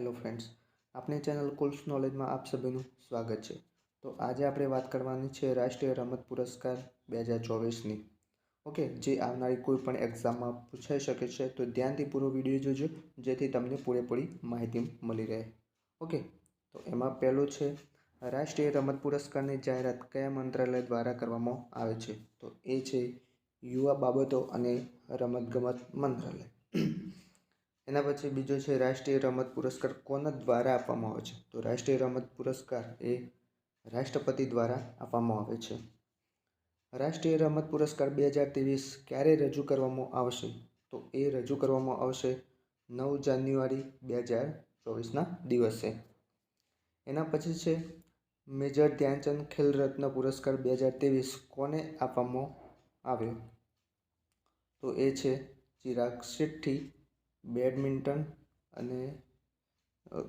Hello friends આપણી channel કુલ્સ નોલેજમાં આપ સભીનું સ્વાગત છે. તો આજે આપણે વાત કરવાની છે રાષ્ટ્રીય રમત પુરસ્કાર બે હજાર ચોવીસની. ઓકે, જે આવનારી કોઈ પણ એક્ઝામમાં પૂછાઈ શકે છે, તો ધ્યાનથી પૂરો વીડિયો જોજો, જેથી તમને પૂરેપૂરી માહિતી મળી રહે. ઓકે, તો એમાં પહેલું છે, રાષ્ટ્રીય રમત પુરસ્કારની જાહેરાત કયા મંત્રાલય દ્વારા કરવામાં આવે છે? તો એ છે યુવા બાબતો અને રમતગમત મંત્રાલય. એના પછી બીજો છે રાષ્ટ્રીય રમત પુરસ્કાર કોના દ્વારા આપવામાં આવે છે? તો રાષ્ટ્રીય રમત પુરસ્કાર એ રાષ્ટ્રપતિ દ્વારા આપવામાં આવે છે. રાષ્ટ્રીય રમત પુરસ્કાર બે હજાર ત્રેવીસ ક્યારે રજૂ કરવામાં આવશે? તો એ રજૂ કરવામાં આવશે નવ જાન્યુઆરી બે હજાર ચોવીસના દિવસે. એના પછી છે મેજર ધ્યાનચંદ ખેલ રત્ન પુરસ્કાર બે હજાર ત્રેવીસ કોને આપવામાં આવ્યો? તો એ છે ચિરાગ શેટ્ટી બેડમિન્ટન અને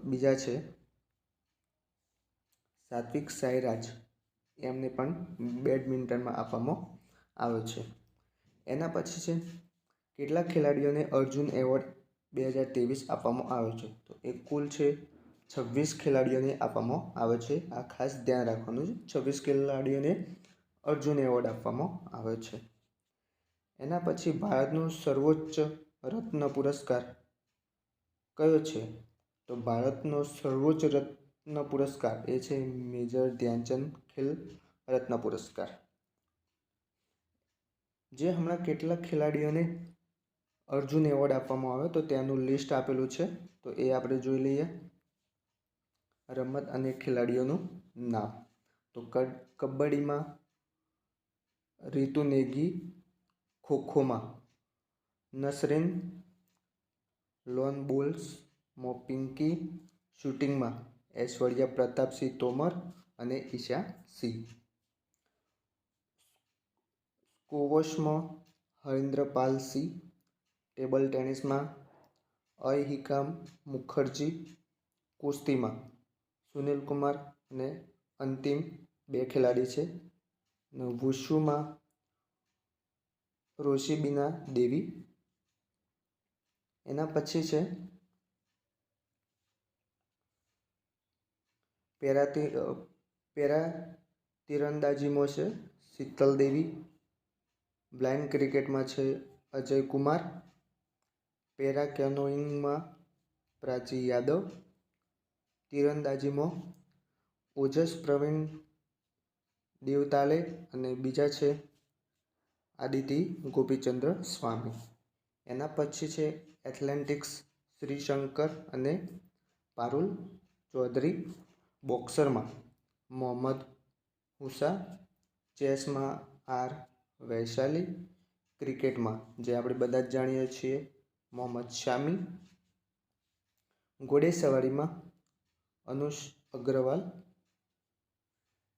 બીજા છે, સાત્વિક સાઈરાજ. એમને પણ બેડમિન્ટનમાં આપવામાં આવે છે. એના પછી છે કેટલા ખેલાડીઓને અર્જુન એવોર્ડ બે હજાર ત્રેવીસ આપવામાં આવ્યો છે. તો એ કુલ છે, છવ્વીસ ખેલાડીઓને આપવામાં આવે છે. આ ખાસ ધ્યાન રાખવાનું છે. છવ્વીસ ખેલાડીઓને અર્જુન એવોર્ડ આપવામાં આવે છે. એના પછી ભારતનું સર્વોચ્ચ રત્ન પુરસ્કાર. કયો છે? તો ભારતનો સર્વોચ્ચ રત્ન પુરસ્કાર એ છે મેજર ધ્યાનચંદ ખેલ રત્ન પુરસ્કાર. જે હમણાં કેટલાક ખેલાડીઓને અર્જુન એવોર્ડ આપવામાં આવ્યો, તો તેનું લિસ્ટ આપેલું છે. તો એ આપણે જોઈ લઈએ. રમત અને ખેલાડીઓનું નામ. તો કબડ્ડીમાં રીતુ નેગી ખોખોમાં. નસરીન, લોન બોલ્સ મોપિંકી શૂટિંગમાં ઐશ્વર્યા પ્રતાપસિંહ તોમર અને ઈશા સિંહ. સ્કોવશમાં હરિન્દ્રપાલ સિંહ. ટેબલ ટેનિસમાં અહિકામ મુખર્જી. કુસ્તીમાં સુનિલ કુમાર અને અંતિમ બે ખેલાડી છે. વુશુમાં રોશીબીના દેવી એના પછી છે પેરા પેરા તીરંદાજીમાં છે, શીતલ દેવી. બ્લાઇન્ડ ક્રિકેટમાં છે, અજય કુમાર. પેરા કેનોઈંગમાં પ્રાચી યાદવ. તીરંદાજીમાં ઓજસ પ્રવીણ દેવતાલે અને બીજા છે, આદિતિ ગોપીચંદ્ર સ્વામી. એના પછી છે એથ્લેન્ટિક્સ શ્રીશંકર અને પારુલ ચૌધરી બોક્સરમાં. મોહમ્મદ હુસા, ચેસમાં આર વૈશાલી, ક્રિકેટમાં જે આપણે બધા જ જાણીએ છીએ, મોહમ્મદ શામી. ઘોડેસવારીમાં અનુષ અગ્રવાલ.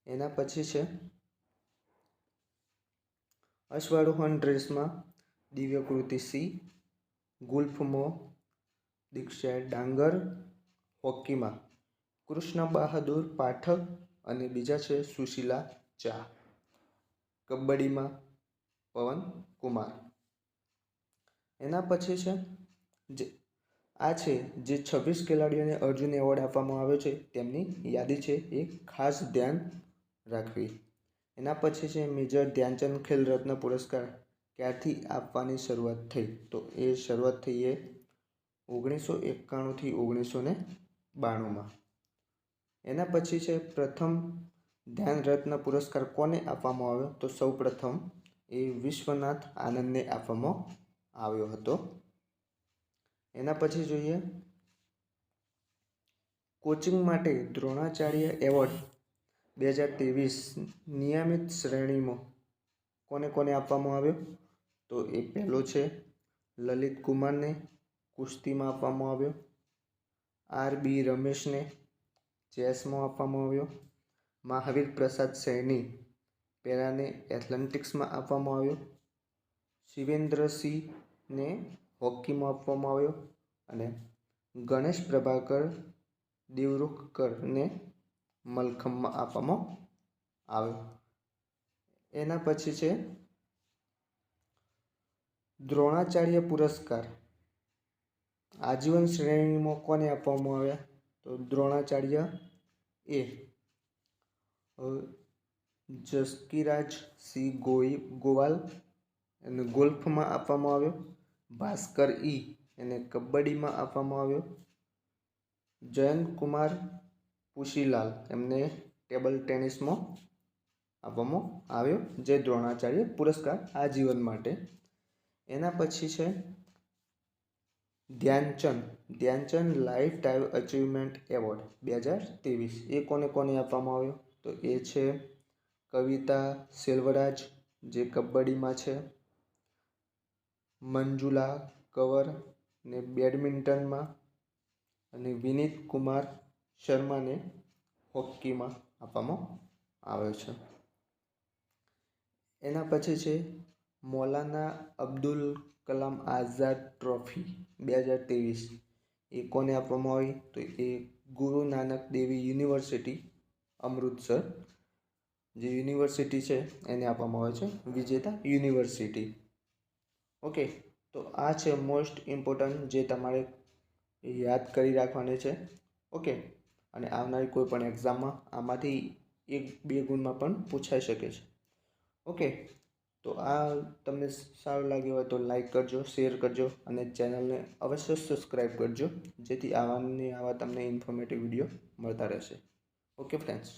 એના પછી છે અશ્વારોહણ ડ્રેસમાં દિવ્યકૃતિ સિંહ ગુલ્ફમો દીક્ષા ડાંગર હોકીમાં કૃષ્ણ બહાદુર પાઠક અને બીજા છે સુશીલા ચા કબડ્ડીમાં પવન કુમાર. એના પછી છે જે, આ છે જે છવ્વીસ ખેલાડીઓને અર્જુન એવોર્ડ આપવામાં આવ્યો છે, તેમની યાદી છે એ ખાસ ધ્યાન રાખવી. એના પછી છે મેજર ધ્યાનચંદ ખેલ રત્ન પુરસ્કાર. ક્યારથી આપવાની શરૂઆત થઈ? તો એ શરૂઆત થઈ એ ઓગણીસો એકાણુંથી ઓગણીસો ને બાણુંમાં. એના પછી છે પ્રથમ ધ્યાન રત્ન પુરસ્કાર કોને આપવામાં આવ્યો? તો સૌ પ્રથમ એ વિશ્વનાથ આનંદને આપવામાં આવ્યો હતો. એના પછી જોઈએ કોચિંગ માટે દ્રોણાચાર્ય એવોર્ડ બે હજાર ત્રેવીસ નિયમિત શ્રેણીમાં કોને કોને આપવામાં આવ્યો? તો એ પહેલો છે. લલિત કુમારને કુસ્તીમાં આપવામાં આવ્યો. આર બી રમેશને ચેસમાં આપવામાં આવ્યો. મહાવીર પ્રસાદ સૈની પેરાને એથ્લેટિક્સમાં આપવામાં આવ્યો. શિવેન્દ્રસિંહને હોકીમાં આપવામાં આવ્યો. અને ગણેશ પ્રભાકર દેવરૂખકરને મલખમમાં આપવામાં આવ્યો. એના પછી છે દ્રોણાચાર્ય પુરસ્કાર. આજીવન શ્રેણીમાં કોને આપવામાં આવ્યા, તો દ્રોણાચાર્ય એ. જસકીરાજ સી ગોઈ, ગોવાલ એને ગોલ્ફમાં આપવામાં આવ્યો, ભાસ્કર ઈ એને કબડ્ડીમાં આપવામાં આવ્યો જયંત કુમાર પુશીલાલ એમને ટેબલ ટેનિસમાં આપવામાં આવ્યો, જે દ્રોણાચાર્ય પુરસ્કાર આજીવન માટે એના પછી છે Dhyanchand. Dhyanchand life time achievement award બે હજાર ત્રેવીસ. એ કોને કોને આપવામાં આવ્યો? તો એ છે કવિતા સેલ્વરાજ, જે કબડ્ડીમાં છે. મંજુલા કવર ને બેડમિન્ટનમાં અને વિનીત કુમાર શર્માને હોકીમાં આપવામાં આવ્યો છે. એના પછી છે મૌલાના અબ્દુલ કલામ આઝાદ ટ્રોફી બે હજાર ત્રેવીસ. એ કોને આપવામાં આવી? તો એ ગુરુ નાનક દેવી યુનિવર્સિટી અમૃતસર. જે યુનિવર્સિટી છે એને આપવામાં આવે છે. વિજેતા યુનિવર્સિટી. ઓકે, તો આ છે મોસ્ટ ઇમ્પોર્ટન્ટ જે તમારે યાદ કરી રાખવાની છે. ઓકે, અને આવનારી કોઈ પણ એક્ઝામમાં આમાંથી એક બે ગુણમાં પણ પૂછાઈ શકે છે. ઓકે તો આ તમને સારું લાગ્યું હોય તો લાઈક કરજો શેર કરજો અને ચેનલને અવશ્ય સબસ્ક્રાઈબ કરજો, જેથી આવાની આવા તમને ઇન્ફોર્મેટિવ વીડિયો મળતા રહેશે. Okay friends